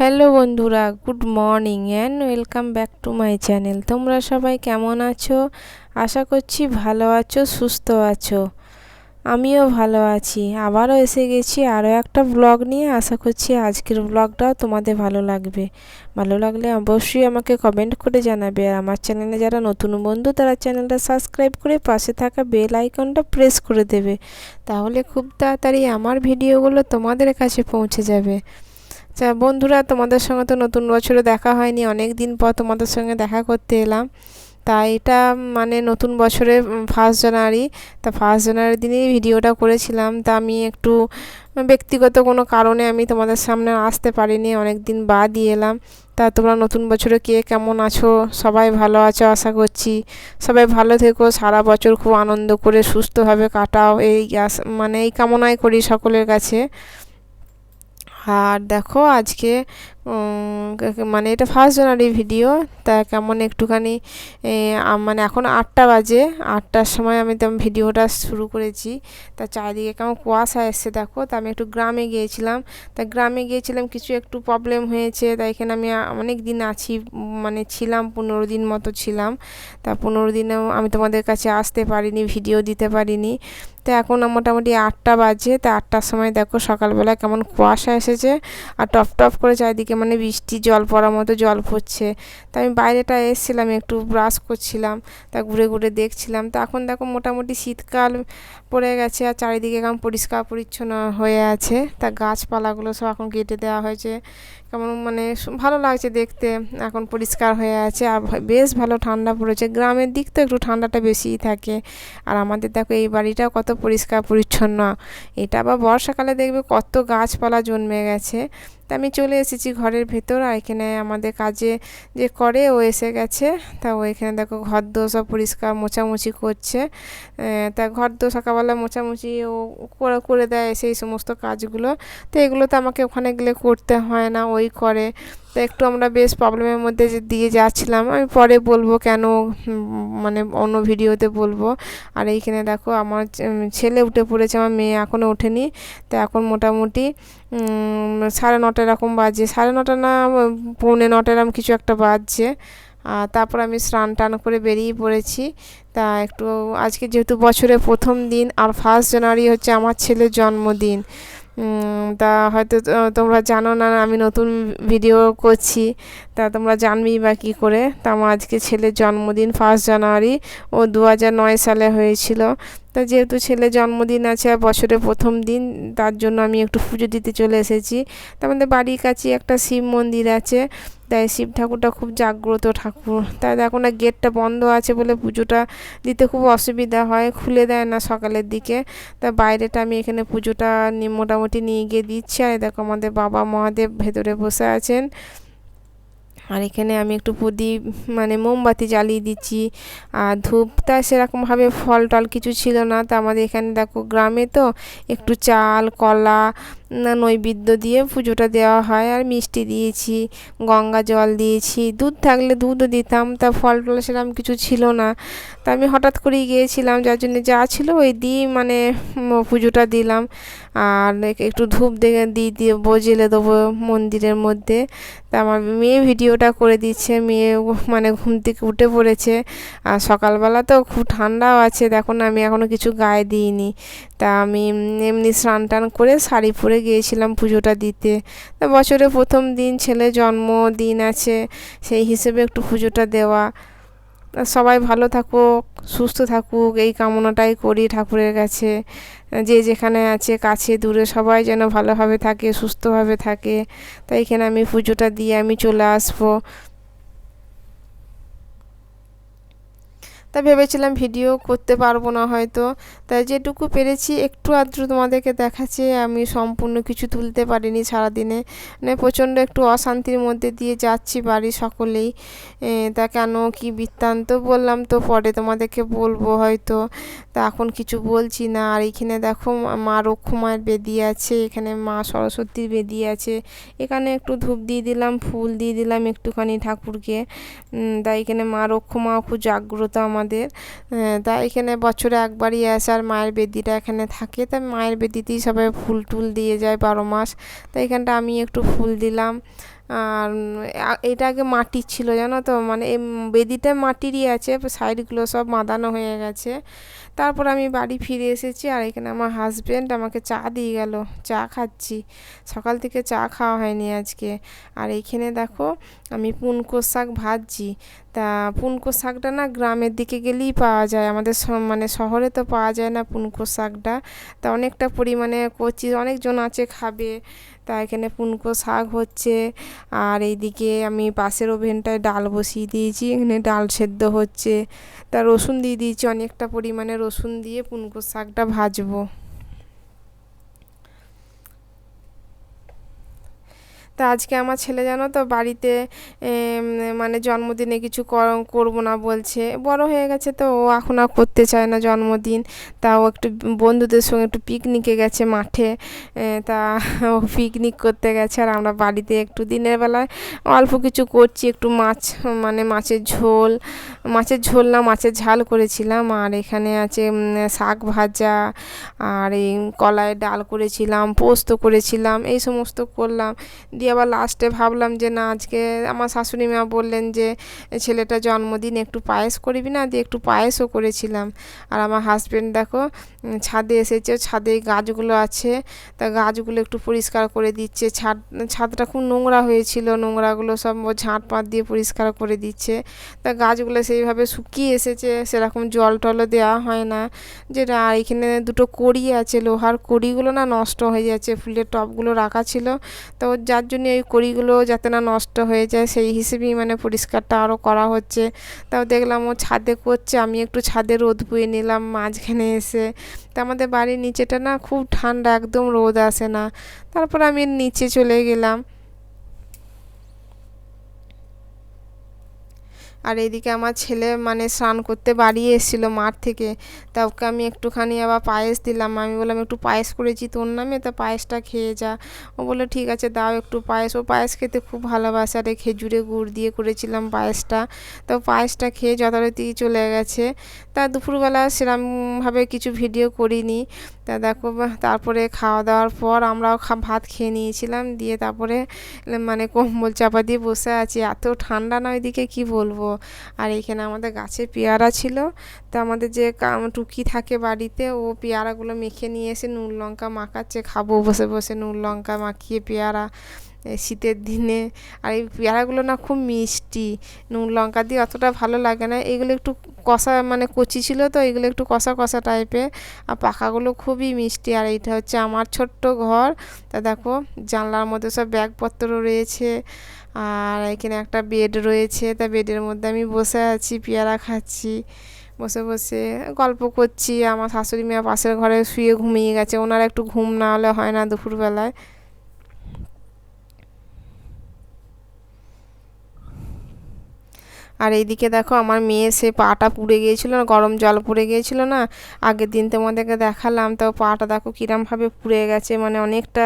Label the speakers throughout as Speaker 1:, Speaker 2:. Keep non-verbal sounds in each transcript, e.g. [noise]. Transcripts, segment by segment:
Speaker 1: Hello বন্ধুরা, good morning and welcome back to my channel. তোমরা সবাই কেমন আছো? আশা করছি ভালো আছো, সুস্থ আছো। আমিও ভালো আছি। আবারও এসে গেছি আরও একটা ব্লগ নিয়ে। আশা করছি আজকের ব্লগটাও তোমাদের ভালো লাগবে। ভালো লাগলে অবশ্যই আমাকে কমেন্ট করে জানাবে। আর আমার চ্যানেলে যারা নতুন বন্ধু, তারা চ্যানেলটা সাবস্ক্রাইব করে পাশে থাকা বেল আইকনটা প্রেস করে দেবে। তাহলে খুব তাড়াতাড়ি আমার ভিডিওগুলো তোমাদের কাছে পৌঁছে যাবে। আচ্ছা বন্ধুরা, তোমাদের সঙ্গে তো নতুন বছরে দেখা হয়নি, অনেক দিন পর তোমাদের সঙ্গে দেখা করতে এলাম। তা এটা মানে নতুন বছরে ফার্স্ট জানুয়ারি তা ফার্স্ট জানুয়ারির দিনেই ভিডিওটা করেছিলাম। তা আমি একটু ব্যক্তিগত কোনো কারণে আমি তোমাদের সামনে আসতে পারিনি, অনেক দিন বাদই এলাম। তা তোমরা নতুন বছরে কে কেমন আছো? সবাই ভালো আছো, আশা করছি। সবাই ভালো থেকো, সারা বছর খুব আনন্দ করে সুস্থভাবে কাটাও। এই মানে এই কামনাই করি সকলের কাছে। আর দেখো আজকে মানে এটা ফার্স্ট জানুয়ারি ভিডিও তা কেমন একটুখানি মানে এখন আটটা বাজে, আটটার সময় আমি তেমন ভিডিওটা শুরু করেছি। তা চারিদিকে কেমন কুয়াশা এসছে দেখো, তা আমি একটু গ্রামে গিয়েছিলাম। তা গ্রামে গিয়েছিলাম, কিছু একটু প্রবলেম হয়েছে তাই এখানে আমি অনেক দিন আছি মানে ছিলাম, পনেরো দিন মতো ছিলাম। তা পনেরো দিনেও আমি তোমাদের কাছে আসতে পারিনি ভিডিও দিতে পারিনি। তো এখন মোটামুটি আটটা বাজে, তা আটটার সময় দেখো সকালবেলা কেমন কুয়াশা এসেছে, আর টপ টপ করে চারিদিকে মানে বৃষ্টি, জল পড়ার মতো জল পড়ছে। তা আমি বাইরেটা এসেছিলাম, একটু ব্রাশ করছিলাম, তা ঘুরে ঘুরে দেখছিলাম। তো এখন দেখো মোটামুটি শীতকাল পড়ে গেছে আর চারিদিকে কেমন পরিষ্কার পরিচ্ছন্ন হয়ে আছে। তা গাছপালাগুলো সব এখন কেটে দেওয়া হয়েছে। কেমন মানে ভালো লাগছে দেখতে, এখন পরিষ্কার হয়ে আছে। আর বেশ ভালো ঠান্ডা পড়েছে। গ্রামের দিক তো একটু ঠান্ডাটা বেশিই থাকে। আর আমাদের দেখো এই বাড়িটাও কত পরিষ্কার পরিচ্ছন্ন। এটা আবার বর্ষাকালে দেখবে কত গাছপালা জন্মে গেছে। তা আমি চলে এসেছি ঘরের ভেতর, আর এখানে আমাদের কাজে যে করে ও এসে গেছে। তা ও এখানে দেখো ঘর দো সব পরিষ্কার মোছামুছি করছে। তা ঘর দো সকালবেলা মোছামুছি ও করে করে দেয় সেই সমস্ত কাজগুলো। তো এগুলো তো আমাকে ওখানে গেলে করতে হয় না, ওই করে। তো একটু আমরা বেশ প্রবলেমের মধ্যে যে, দিয়ে যাচ্ছিলাম। আমি পরে বলব কেন মানে অন্য ভিডিওতে বলব। আর এইখানে দেখো আমার ছেলে উঠে পড়েছে, আমার মেয়ে এখনও ওঠেনি। তো এখন মোটামুটি সাড়ে নটা এরকম বাজে। সাড়ে নটা না পৌনে নটা এরকম কিছু একটা বাজছে। তারপর আমি স্নান টান করে বেরিয়ে পড়েছি। তা একটু আজকে যেহেতু বছরের প্রথম দিন আর ফার্স্ট জানুয়ারি হচ্ছে আমার ছেলের জন্মদিন তা হয়তো তোমরা জানো না আমি নতুন ভিডিও করছি, তা তোমরা জানবেই বা কী করে? তা আমার আজকে ছেলের জন্মদিন ফার্স্ট জানুয়ারি ও দু সালে হয়েছিল। তা যেহেতু ছেলে জন্মদিন আছে আর বছরের প্রথম দিন, তার জন্য আমি একটু পুজো দিতে চলে এসেছি। তা আমাদের বাড়ির কাছে একটা শিব মন্দির আছে, তাই শিব ঠাকুরটা খুব জাগ্রত ঠাকুর। তাই দেখো না, গেটটা বন্ধ আছে বলে পুজোটা দিতে খুব অসুবিধা হয়, খুলে দেয় না সকালের দিকে। তা বাইরেটা আমি এখানে পুজোটা মোটামুটি নিয়ে গিয়ে দিচ্ছি। আর দেখো আমাদের বাবা মহাদেব ভেতরে বসে আছেন। আর এখানে আমি একটু প্রদীপ মানে মোমবাতি জ্বালিয়ে দিচ্ছি। আর ধূপটা সেরকমভাবে ফল টল কিছু ছিল না। তো আমাদের এখানে দেখো গ্রামে তো একটু চাল, কলা নৈবেদ্য দিয়ে পুজোটা দেওয়া হয় আর মিষ্টি দিয়েছি, গঙ্গা জল দিয়েছি, দুধ থাকলে দুধও দিতাম, তা ফল টল সেরকম কিছু ছিল না। তা আমি হঠাৎ করেই গিয়েছিলাম, যার জন্য যা ছিল ওই দিয়েই মানে পুজোটা দিলাম। আর একটু ধূপ দিয়ে দিয়ে বজেলে দেবো মন্দিরের মধ্যে। তা আমার মেয়ে ভিডিওটা করে দিচ্ছে, মেয়ে মানে ঘুম থেকে উঠে পড়েছে। আর সকালবেলা তো খুব ঠান্ডাও আছে, দেখো না আমি এখনও কিছু গায়ে দিইনি। তা আমি এমনি স্নান টান করে শাড়ি পরে গিয়েছিলাম পুজোটা দিতে। তা বছরে প্রথম দিন ছেলে জন্মদিন আছে, সেই হিসেবে একটু পুজোটা দেওয়া। সবাই ভালো থাকুক, সুস্থ থাকুক, এই কামনাটাই করি ঠাকুরের কাছে। যে যেখানে আছে, কাছে, দূরে সবাই যেন ভালোভাবে থাকে, সুস্থভাবে থাকে। তাই এখানে আমি পুজোটা দিয়ে আমি চলে আসব। তা ভেবেছিলাম ভিডিও করতে পারব না হয়তো। তাই যেটুকু পেরেছি, একটু আধটু তোমাদেরকে দেখাচ্ছি। আমি সম্পূর্ণ কিছু তুলতে পারিনি সারাদিনে। মানে প্রচণ্ড একটু অশান্তির মধ্যে দিয়ে যাচ্ছি বাড়ি সকলেই। তা কেন? কি বৃত্তান্ত বললাম তো পরে তোমাদেরকে বলব হয়তো। তা এখন কিছু বলছি না। আর এইখানে দেখো, মা রক্ষমায়ের বেদি আছে। এখানে মা সরস্বতীর বেদি আছে। এখানে একটু ধূপ দিয়ে দিলাম, ফুল দিয়ে দিলাম একটুখানি ঠাকুরকে। তাই এখানে মা রক্ষমা খুব জাগ্রত আমাদের। তা এখানে বছরে একবারই আসে আর মায়ের বেদিটা এখানে থাকে। তা মায়ের বেদিতেই সবাই ফুল টুল দিয়ে যায় বারো মাস। তা এখানটা আমি একটু ফুল দিলাম। আর এটা আগে মাটির ছিল, জানো তো? মানে এই বেদিটা মাটিরই আছে, সাইডগুলো সব মাদানো হয়ে গেছে। তারপর আমি বাড়ি ফিরে এসেছি আর এখানে আমার হাজবেন্ড আমাকে চা দিয়ে গেল। চা খাচ্ছি। সকাল থেকে চা খাওয়া হয়নি আজকে। আর এইখানে দেখো আমি পুনকো শাক ভাজছি। তা পুনকো শাকটা না গ্রামের দিকে গেলেই পাওয়া যায়। আমাদের মানে শহরে তো পাওয়া যায় না পুনকো শাকটা। তা অনেকটা পরিমাণে করছি অনেকজন আছে খাবে। তা এখানে পুনকো শাক হচ্ছে। আর এইদিকে আমি পাশের ওভেনটায় ডাল বসিয়ে দিয়েছি। এখানে ডাল সেদ্ধ হচ্ছে। তা রসুন দিয়ে দিয়েছি। অনেকটা পরিমাণে রসুন দিয়ে পুনকো শাকটা ভাজবো। তা আজকে আমার ছেলে জানো তো বাড়িতে মানে জন্মদিনে কিছু কর- করব না বলছে। বড় হয়ে গেছে তো, ও এখন আর করতে চায় না জন্মদিন। তা ও একটু বন্ধুদের সঙ্গে একটু পিকনিকে গেছে মাঠে। তা ও পিকনিক করতে গেছে আর আমরা বাড়িতে একটু দিনের বেলায় অল্প কিছু করছি, একটু মাছ মানে মাছের ঝোল। মাছের ঝোল না, মাছের ঝাল করেছিলাম। আর এখানে আছে শাক ভাজা আর এই কলাইয়ের ডাল করেছিলাম, পোস্ত করেছিলাম, এই সমস্ত করলাম। দিয়ে আবার লাস্টে ভাবলাম যে, না, আজকে আমার শাশুড়ি মা বললেন যে, ছেলেটা জন্মদিন একটু পায়েস করবি না? দিয়ে একটু পায়েসও করেছিলাম। আর আমার হাজবেন্ড দেখো ছাদে এসেছে, ছাদে গাছগুলো আছে, তা গাছগুলো একটু পরিষ্কার করে দিচ্ছে। ছাদ, ছাদটা খুব নোংরা হয়েছিল, নোংরাগুলো সব ঝাঁট পাত দিয়ে পরিষ্কার করে দিচ্ছে। তা গাছগুলো সেইভাবে শুকিয়ে এসেছে, সেরকম জল টলও দেওয়া হয় না। যেটা, আর এখানে দুটো কড়ি আছে, লোহার কড়িগুলো না নষ্ট হয়ে যাচ্ছে, ফুলের টবগুলো রাখা ছিল। তো যার জন্য এই কড়িগুলো যাতে না নষ্ট হয়ে যায়, সেই হিসেবেই মানে পরিষ্কারটা আরও করা হচ্ছে। তাও দেখলাম ও ছাদে করছে, আমি একটু ছাদে রোদ বয়ে নিলাম মাঝখানে এসে। তা আমাদের বাড়ির নিচেটা না খুব ঠান্ডা, একদম রোদ আসে না। তারপর আমি নিচে চলে গেলাম। আর এদিকে আমার ছেলে মানে স্নান করতে বাড়ি এসেছিল মাঠ থেকে। তা ওকে আমি একটুখানি আবার পায়েস দিলাম। আমি বললাম, একটু পায়েস করেছি তোর নামে? তা পায়েসটা খেয়ে যা। ও বলল, ঠিক আছে, দাও একটু পায়েস। ও পায়েস খেতে খুব ভালোবাসে। আর খেজুরে গুড় দিয়ে করেছিলাম পায়েসটা। তো পায়েসটা খেয়ে যথারীতি চলে গেছে। তা দুপুরবেলা সেরমভাবে কিছু ভিডিও করিনি। তা দেখো তারপরে খাওয়া দাওয়ার পর আমরাও ভাত খেয়ে নিয়েছিলাম। দিয়ে তারপরে মানে কম্বল চাপা দিয়ে বসে আছি। এত ঠান্ডা না ওইদিকে, কি বলব? আর এখানে আমাদের গাছে পেয়ারা ছিল। তা আমাদের যে টুকি থাকে বাড়িতে, ও পেয়ারাগুলো মেখে নিয়ে এসে নুন লঙ্কা মাখাচ্ছে। খাব বসে বসে নুন লঙ্কা মাখিয়ে পেয়ারা। শীতের দিনে। আর এই পেয়ারাগুলো না খুব মিষ্টি। নুন লঙ্কা দিয়ে অতটা ভালো লাগে না। এগুলো একটু কষা মানে কচি ছিল তো, এগুলো একটু কষা কষা টাইপের আর পাকাগুলো খুবই মিষ্টি। আর এইটা হচ্ছে আমার ছোট্ট ঘর। তা দেখো, জানলার মধ্যে সব ব্যাগপত্র রয়েছে। আর এখানে একটা বেড রয়েছে। তা বেডের মধ্যে আমি বসে আছি, পেয়ারা খাচ্ছি। বসে বসে গল্প করছি। আমার শাশুড়ি মা পাশের ঘরে শুয়ে ঘুমিয়ে গেছে। ওনার একটু ঘুম না হলে হয় না দুপুরবেলায়। আর এইদিকে দেখো আমার মেয়ে, সে পাটা পুড়ে গিয়েছিল না, গরম জল পড়ে গিয়েছিল না। আগের দিন তোমাদেরকে দেখালাম, তো পাটা দেখো কিরমভাবে পুড়ে গেছে মানে অনেকটা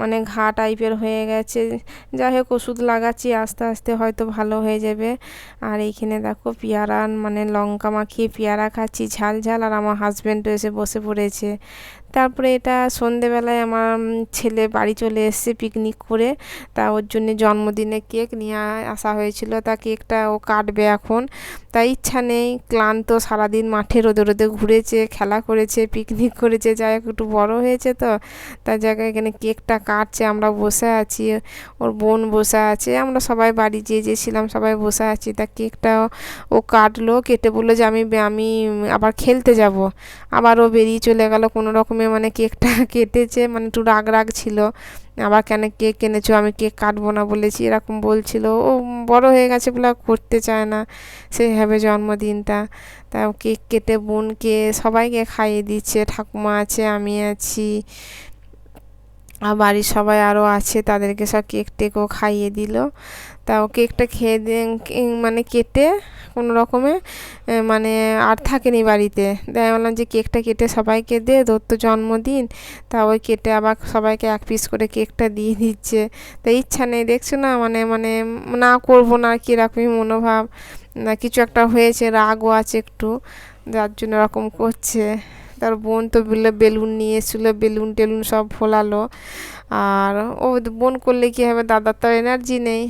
Speaker 1: মানে ঘা টাইপের হয়ে গেছে। যাই হোক, ওষুধ লাগাচ্ছি, আস্তে আস্তে হয়তো ভালো হয়ে যাবে। আর এইখানে দেখো পেয়ারা মানে লঙ্কা মাখিয়ে পেয়ারা খাচ্ছি, ঝাল ঝাল। আর আমার হাজব্যান্ডও এসে বসে পড়েছে। তারপরে এটা সন্ধেবেলায় আমার ছেলে বাড়ি চলে এসেছে পিকনিক করে। তা ওর জন্য জন্মদিনে কেক নিয়ে আসা হয়েছিল। তা কেকটা ও কাটবে এখন। তাই ইচ্ছা নেই, ক্লান্ত সারাদিন মাঠে রোদে রোদে ঘুরেছে, খেলা করেছে পিকনিক করেছে, যাই হোক একটু বড় হয়েছে তো। তার জায়গায় এখানে কেকটা কাটছে, আমরা বসে আছি, ওর বোন বসে আছে, আমরা সবাই বাড়ি যে যে ছিলাম সবাই বসে আছি। তা কেকটা ও কাটলো, কেটে বলল যে আমি আমি আবার খেলতে যাব। আবার ও বেরিয়ে চলে গেল, কোনো রকমে মানে কেকটা [laughs] কেটেছে মানে একটু রাগ রাগ ছিল। আবার কেন কেক কেনেছো আমি কেক কাটবো না বলেছি, এরকম বলছিল। ও বড় হয়ে গেছে বলে করতে চায় না। সেইভাবে জন্মদিনটা। তা কেক কেটে, বোনকে সবাইকে খাইয়ে দিচ্ছে, ঠাকুমা আছে, আমি আছি। আর বাড়ির সবাই আরও আছে, তাদেরকে সব কেক টেকও খাইয়ে দিল। তা ও কেকটা খেয়ে দিয়ে মানে কেটে কোনো রকমে মানে আর থাকেনি বাড়িতে। তাই বললাম যে কেকটা কেটে সবাইকে দে, তোর তো জন্মদিন। তা ওই কেটে আবার সবাইকে এক পিস করে কেকটা দিয়ে দিচ্ছে। তা ইচ্ছা নেই, দেখছ না? মানে মানে না করব না আর কীরকমই মনোভাব। না, কিছু একটা হয়েছে, রাগও আছে একটু। যার জন্য এরকম করছে। তার বোন তো বেলুন নিয়ে এসেছিল বেলুন টেলুন সব ফোলালো। আর ও বোন করলে কী হবে? দাদার তো এনার্জি নেই।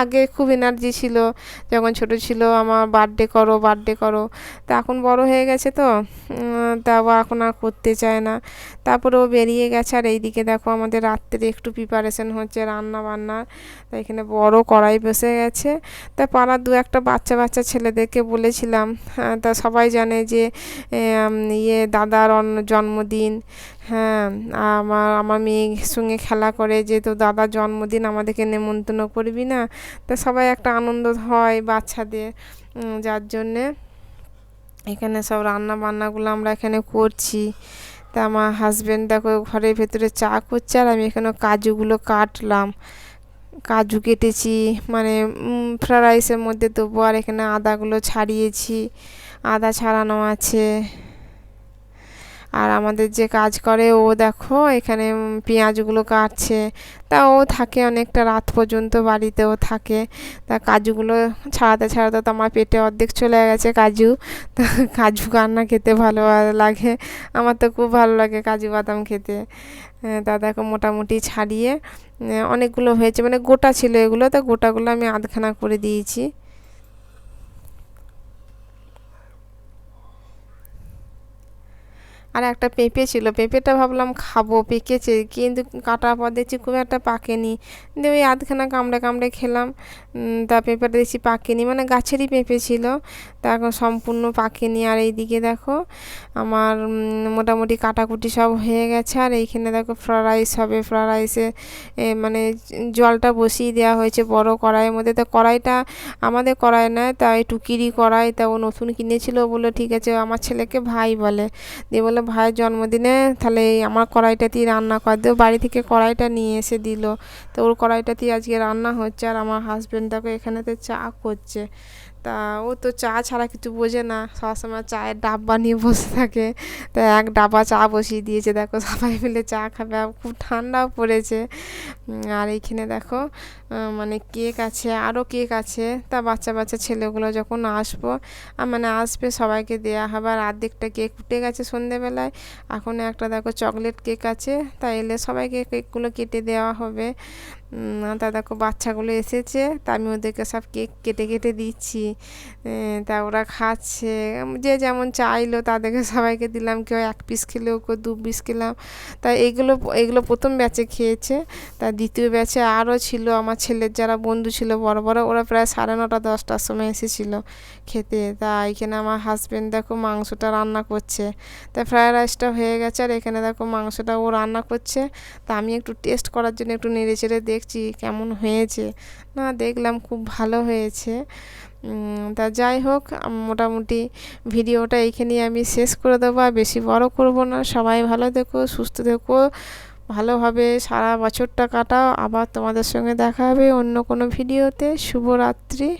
Speaker 1: আগে খুব এনার্জি ছিল। যখন ছোট ছিল আমার বার্থডে করো বার্থডে করো। তা এখন বড় হয়ে গেছে তো। তা এখন আর করতে চায় না। তারপরে ও বেরিয়ে গেছে। আর এইদিকে দেখো আমাদের রাত্রে একটু প্রিপারেশন হচ্ছে রান্না বান্নার তা এখানে বড় কড়াই বসে গেছে। তা পাড়ার দু একটা বাচ্চা বাচ্চা ছেলেদেরকে বলেছিলাম। হ্যাঁ, তা সবাই জানে যে ইয়ে দাদার জন্মদিন। হ্যাঁ আমার আমার মেয়ের সঙ্গে খেলা করে যে যেহেতু দাদার জন্মদিন আমাদেরকে নেমন্তন্ন করবি না, তা সবাই একটা আনন্দ হয় বাচ্চাদের যার জন্যে এখানে সব রান্না বান্নাগুলো আমরা এখানে করছি। তা আমার হাজব্যান্ড দেখো ঘরের ভেতরে চা করছে আর আমি এখানে কাজুগুলো কাটলাম। কাজু কেটেছি মানে ফ্রাইড রাইসের মধ্যে দেবো আর এখানে আদাগুলো ছাড়িয়েছি, আদা ছাড়ানো আছে। আর আমাদের যে কাজ করে ও দেখো, এখানে পেঁয়াজগুলো কাটছে। তা ও থাকে অনেকটা রাত পর্যন্ত বাড়িতেও থাকে। তা কাজুগুলো ছাড়াতে ছাড়াতে তো আমার পেটে অর্ধেক চলে গেছে কাজু। তা কাজু কান্না খেতে ভালো লাগে। আমার তো খুব ভালো লাগে কাজু বাদাম খেতে। দেখো মোটামুটি ছাড়িয়ে অনেকগুলো হয়েছে। মানে গোটা ছিল এগুলো। তা গোটাগুলো আমি আধখানা করে দিয়েছি। আর একটা পেঁপে ছিল, পেঁপেটা ভাবলাম খাব পেকেছে কিন্তু কাটার পর দেখছি খুব একটা পাকেনি। দিয়ে ওই আধখানা কামড়ে কামড়ে খেলাম। তা পেঁপেটা দেখছি পাকেনি মানে গাছেরই পেঁপে ছিল। তা এখন সম্পূর্ণ পাকেনি। আর এইদিকে দেখো, আমার মোটামুটি কাটাকুটি সব হয়ে গেছে। আর এইখানে দেখো ফ্রাইড রাইস হবে। ফ্রাইড রাইসে মানে জলটা বসিয়ে দেওয়া হয়েছে বড় কড়াইয়ের মধ্যে। তা কড়াইটা আমাদের কড়াই নয় তা এই টুকিরি কড়াই। তা ও নতুন কিনেছিল বলে ঠিক আছে, আমার ছেলেকে ভাই বলে। দিয়ে বলে ভাইয়ের জন্মদিনে তাহলে আমার কড়াইটাতেই রান্না করে দেবো বাড়ি থেকে কড়াইটা নিয়ে এসে দিল। তো ওর কড়াইটাতেই আজকে রান্না হচ্ছে আর আমার হাজব্যান্ড দেখো এখানেতে চা করছে। তা ও তো চা ছাড়া কিছু বোঝে না। সবসময় চায়ের ডাব্বা নিয়ে বসে থাকে। তা এক ডাব্বা চা বসিয়ে দিয়েছে। দেখো সবাই মিলে চা খাবে। খুব ঠান্ডাও পড়েছে। আর এইখানে দেখো মানে কেক আছে, আরও কেক আছে। তা বাচ্চা বাচ্চা ছেলেগুলো যখন আসব মানে আসবে সবাইকে দেওয়া হবে। আর অর্ধেকটা কেক উঠে গেছে সন্ধেবেলায়। এখন একটা দেখো চকলেট কেক আছে। তা এলে সবাইকে কেকগুলো কেটে দেওয়া হবে। তা দেখো বাচ্চাগুলো এসেছে, তা আমি ওদেরকে সব কেক কেটে কেটে দিচ্ছি। তা ওরা খাচ্ছে। যে যেমন চাইলো তাদেরকে সবাইকে দিলাম, কেউ এক পিস খেলেও, কেউ দু পিস খেলাম। তা এগুলো এগুলো প্রথম ব্যাচে খেয়েছে। তা দ্বিতীয় ব্যাচে আরও ছিল, আমার ছেলের যারা বন্ধু ছিল, বড় বড়, ওরা প্রায় সাড়ে নটা, দশটার সময় এসেছিল খেতে। তা এখানে আমার হাজব্যান্ড দেখো মাংসটা রান্না করছে। তা ফ্রায়েড রাইসটা হয়ে গেছে, আর এখানে দেখো মাংসটা ও রান্না করছে। তা আমি একটু টেস্ট করার জন্য একটু নেড়ে চেড়ে দেখছি কেমন হয়েছে। না, দেখলাম খুব ভালো হয়েছে। তা যাই হোক মোটামুটি ভিডিওটা এইখানেই আমি শেষ করে দেবো। আর বেশি বড় করব না। সবাই ভালো থেকো, সুস্থ থেকো। ভালোভাবে সারা বছরটা কাটাও। আবার তোমাদের সঙ্গে দেখা হবে অন্য কোনো ভিডিওতে। শুভরাত্রি।